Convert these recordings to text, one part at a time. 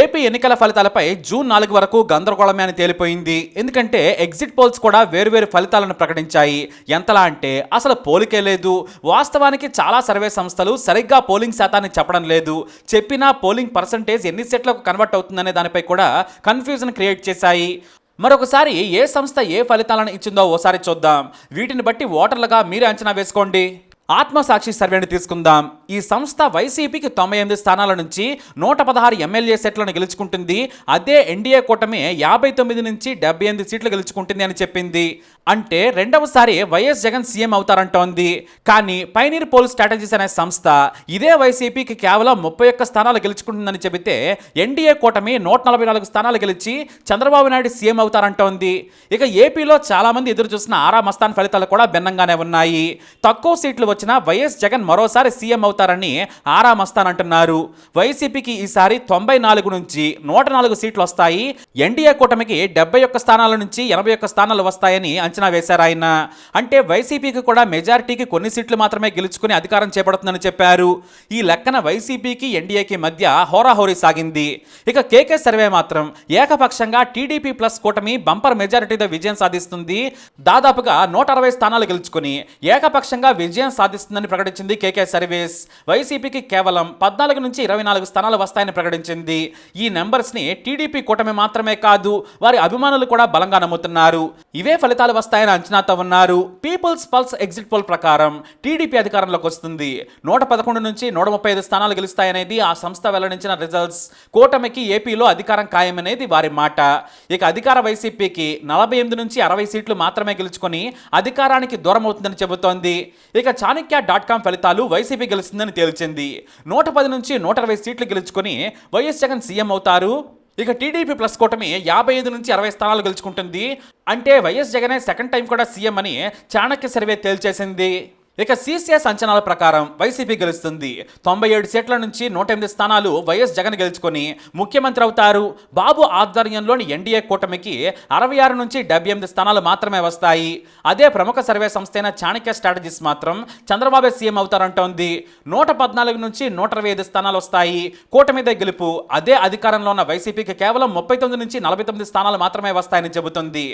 AP ఎన్నికల ఫలితాలపై June నాలుగు వరకు గందరగోళమే అని తేలిపోయింది. ఎందుకంటే ఎగ్జిట్ పోల్స్ కూడా వేరువేరు ఫలితాలను ప్రకటించాయి. ఎంతలా అంటే అసలు పోలికే లేదు. వాస్తవానికి చాలా సర్వే సంస్థలు సరిగ్గా పోలింగ్ శాతాన్ని చెప్పడం లేదు. చెప్పినా పోలింగ్ పర్సంటేజ్ ఎన్ని సెట్లకు కన్వర్ట్ అవుతుందనే దానిపై కూడా కన్ఫ్యూజన్ క్రియేట్ చేశాయి. మరొకసారి ఏ సంస్థ ఏ ఫలితాలను ఇచ్చిందో ఓసారి చూద్దాం. వీటిని బట్టి ఓటర్లుగా మీరే అంచనా వేసుకోండి. ఆత్మసాక్షి సర్వేని తీసుకుందాం. ఈ సంస్థ వైసీపీకి తొంభై ఎనిమిది స్థానాల నుంచి నూట పదహారు ఎమ్మెల్యే సెట్లను గెలుచుకుంటుంది. అదే ఎన్డీఏ కూటమి యాభై తొమ్మిది నుంచి డెబ్బై ఎనిమిది సీట్లు గెలుచుకుంటుంది అని చెప్పింది. అంటే రెండవసారి వైఎస్ జగన్ సీఎం అవుతారంటోంది. కానీ పైనీర్ పోల్ స్ట్రాటజీస్ అనే సంస్థ ఇదే వైసీపీకి కేవలం ముప్పై ఒక్క స్థానాలు గెలుచుకుంటుందని చెబితే ఎన్డీఏ కూటమి నూట నలభై నాలుగు స్థానాలు గెలిచి చంద్రబాబు నాయుడు సీఎం అవుతారంటోంది. ఇక ఏపీలో చాలా మంది ఎదురు చూసిన ఆరా మస్తాన్ ఫలితాలు కూడా భిన్నంగానే ఉన్నాయి. తక్కువ సీట్లు వచ్చిన వైఎస్ జగన్ మరోసారి సీఎం అవుతారని ఆరా మస్తాన్ అంటున్నారు. వైసీపీకి ఈసారి తొంభై నాలుగు నుంచి నూట నాలుగు సీట్లు వస్తాయి ఎన్డీఏ కూటమికి డెబ్బై ఒక్క స్థానాల నుంచి ఎనభై ఒక్క స్థానాలు వస్తాయని అంచనా వేశారు ఆయన. అంటే వైసీపీకి కూడా మెజారిటీకి కొన్ని సీట్లు మాత్రమే గెలుచుకుని అధికారం చేపడుతుందని చెప్పారు. ఈ లెక్కన వైసీపీకి ఎన్డీఏకి మధ్య హోరాహోరీ సాగింది. ఇక కేకే సర్వే మాత్రం ఏకపక్షంగా టీడీపీ ప్లస్ కూటమి బంపర్ మెజారిటీతో విజయం సాధిస్తుంది. దాదాపుగా నూట అరవై స్థానాలు గెలుచుకుని ఏకపక్షంగా విజయం సాధిస్తుందని ప్రకటించింది కేకే సర్వీస్. వైసీపీకి కేవలం పద్నాలుగు నుంచి ఇరవై నాలుగు స్థానాలు వస్తాయని ప్రకటించింది. ఈ నెంబర్స్ని టీడీపీ కూటమి మాత్రమే కాదు వారి అభిమానులు కూడా బలంగా నమ్ముతున్నారు. ఇవే ఫలితాలు వస్తాయని అంచనాతో ఉన్నారు. పీపుల్స్ పల్స్ ఎగ్జిట్ పోల్ ప్రకారం టీడీపీ అధికారంలోకి వస్తుంది. నూట పదకొండు నుంచి నూట ముప్పై ఐదు స్థానాలు గెలుస్తాయనేది ఆ సంస్థ వెల్లడించిన రిజల్ట్స్ కూటమికి ఏపీలో అధికారం ఖాయమనేది వారి మాట. ఇక అధికార వైసీపీకి నలభై ఎనిమిది నుంచి అరవై సీట్లు మాత్రమే గెలుచుకొని అధికారానికి దూరం అవుతుందని చెబుతోంది. ఇక చాణక్య డాట్ కామ్ ఫలితాలు వైసీపీ గెలుస్తుందని తేల్చింది. నూట పది నుంచి నూట అరవై సీట్లు గెలుచుకొని వైఎస్ జగన్ సీఎం అవుతారు. ఇక టీడీపీ ప్లస్ కూటమి యాభై ఐదు నుంచి అరవై స్థానాలు గెలుచుకుంటుంది. అంటే వైఎస్ జగనే సెకండ్ టైం కూడా సీఎం అని చాణక్య సర్వే తేల్చేసింది. ఇక సీసీఎస్ అంచనాల ప్రకారం వైసీపీ గెలుస్తుంది. తొంభై ఏడు సీట్ల నుంచి నూట ఎనిమిది స్థానాలు వైఎస్ జగన్ గెలుచుకొని ముఖ్యమంత్రి అవుతారు. బాబు ఆధ్వర్యంలోని ఎన్డీఏ కూటమికి అరవై ఆరు నుంచి డెబ్బై ఎనిమిది స్థానాలు మాత్రమే వస్తాయి. అదే ప్రముఖ సర్వే సంస్థ అయిన చాణక్య స్ట్రాటజీస్ మాత్రం చంద్రబాబు సీఎం అవుతారంటోంది. నూట పద్నాలుగు నుంచి నూట ఇరవై ఐదు స్థానాలు వస్తాయి. కూటమిదే గెలుపు. అదే అధికారంలో ఉన్న వైసీపీకి కేవలం ముప్పై తొమ్మిది నుంచి నలభై తొమ్మిది స్థానాలు మాత్రమే వస్తాయని చెబుతుంది.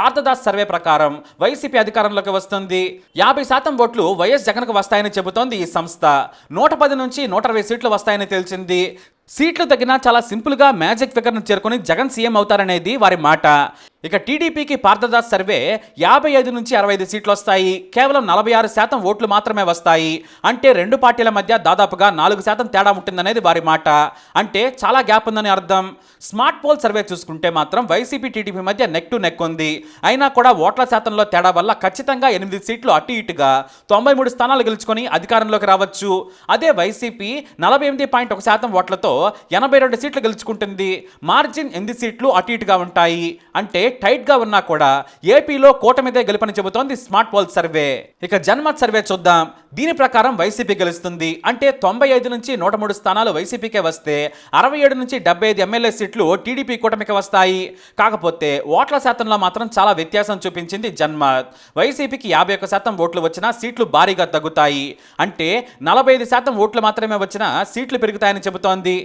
పార్థదాస్ సర్వే ప్రకారం వైసీపీ అధికారంలోకి వస్తుంది. యాభై శాతం ఓట్లు వైఎస్ జగన్కు వస్తాయని చెబుతోంది ఈ సంస్థ. నూట పది నుంచి నూట అరవై సీట్లు వస్తాయని తెలిసింది. సీట్లు తగ్గినా చాలా సింపుల్గా మ్యాజిక్ ఫిగర్ను చేరుకొని జగన్ సీఎం అవుతారనేది వారి మాట. ఇక టీడీపీకి పార్థదాస్ సర్వే యాభై ఐదు నుంచి అరవై ఐదు సీట్లు వస్తాయి కేవలం నలభై ఆరు శాతం ఓట్లు మాత్రమే వస్తాయి. అంటే రెండు పార్టీల మధ్య దాదాపుగా నాలుగు శాతం తేడా ఉంటుందనేది వారి మాట. అంటే చాలా గ్యాప్ ఉందని అర్థం. స్మార్ట్ పోల్ సర్వే చూసుకుంటే మాత్రం వైసీపీ టీడీపీ మధ్య నెక్ టు నెక్ ఉంది. అయినా కూడా ఓట్ల శాతంలో తేడా వల్ల ఖచ్చితంగా ఎనిమిది సీట్లు అటు ఇటుగా తొంభై మూడు స్థానాలు గెలుచుకొని అధికారంలోకి రావచ్చు. అదే వైసీపీ నలభై ఎనిమిది పాయింట్ ఒక శాతం ఓట్లతో ఎనభై రెండు సీట్లు గెలుచుకుంటుంది. మార్జిన్ ఎనిమిది సీట్లు అటు ఇటుగా ఉంటాయి. అంటే టైట్గా ఉన్నా కూడా ఏపీలో కూటమిదే గెలుపని చెబుతోంది స్మార్ట్ పోల్ సర్వే. ఇక జన్మత్ సర్వే చూద్దాం. దీని ప్రకారం వైసీపీ గెలుస్తుంది. అంటే తొంభై ఐదు నుంచి నూట మూడు స్థానాలు వైసీపీకే వస్తే అరవై ఏడు నుంచి డెబ్బై ఐదు ఎమ్మెల్యే సీట్లు టీడీపీ కూటమికి వస్తాయి. కాకపోతే ఓట్ల శాతంలో మాత్రం చాలా వ్యత్యాసం చూపించింది జన్మత్. వైసీపీకి యాభై ఒక్క శాతం ఓట్లు వచ్చినా సీట్లు భారీగా తగ్గుతాయి. అంటే నలభై ఐదు శాతం ఓట్లు మాత్రమే వచ్చినా సీట్లు పెరుగుతాయని చెబుతోంది.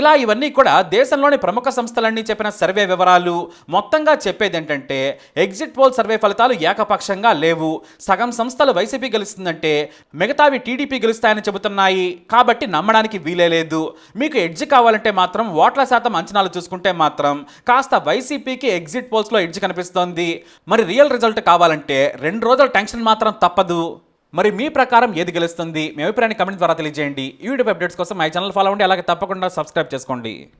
ఇలా ఇవన్నీ కూడా దేశంలోని ప్రముఖ సంస్థలన్నీ చెప్పిన సర్వే వివరాలు. మొత్తంగా చెప్పేది ఏంటంటే ఎగ్జిట్ పోల్ సర్వే ఫలితాలు ఏకపక్షంగా లేవు. సగం సంస్థలు వైసీపీ గెలుస్తుందంటే మిగతావి టీడీపీ గెలుస్తాయని చెబుతున్నాయి. కాబట్టి నమ్మడానికి వీలే లేదు మీకు ఎడ్జ్ కావాలంటే మాత్రం ఓట్ల శాతం అంచనాలు చూసుకుంటే మాత్రం కాస్త వైసీపీకి ఎగ్జిట్ పోల్స్లో ఎడ్జ్ కనిపిస్తోంది. మరి రియల్ రిజల్ట్ కావాలంటే రెండు రోజుల టెన్షన్ మాత్రం తప్పదు. మరి మీ ప్రకారం ఏది గెలుస్తుంది? మీ అభిప్రాయాన్ని కమెంట్ ద్వారా తెలియజేయండి. ఈ వీడియో అప్డేట్స్ కోసం మై ఛానల్ ఫాలో అవ్వండి. అలాగే తప్పకుండా సబ్స్క్రైబ్ చేసుకోండి.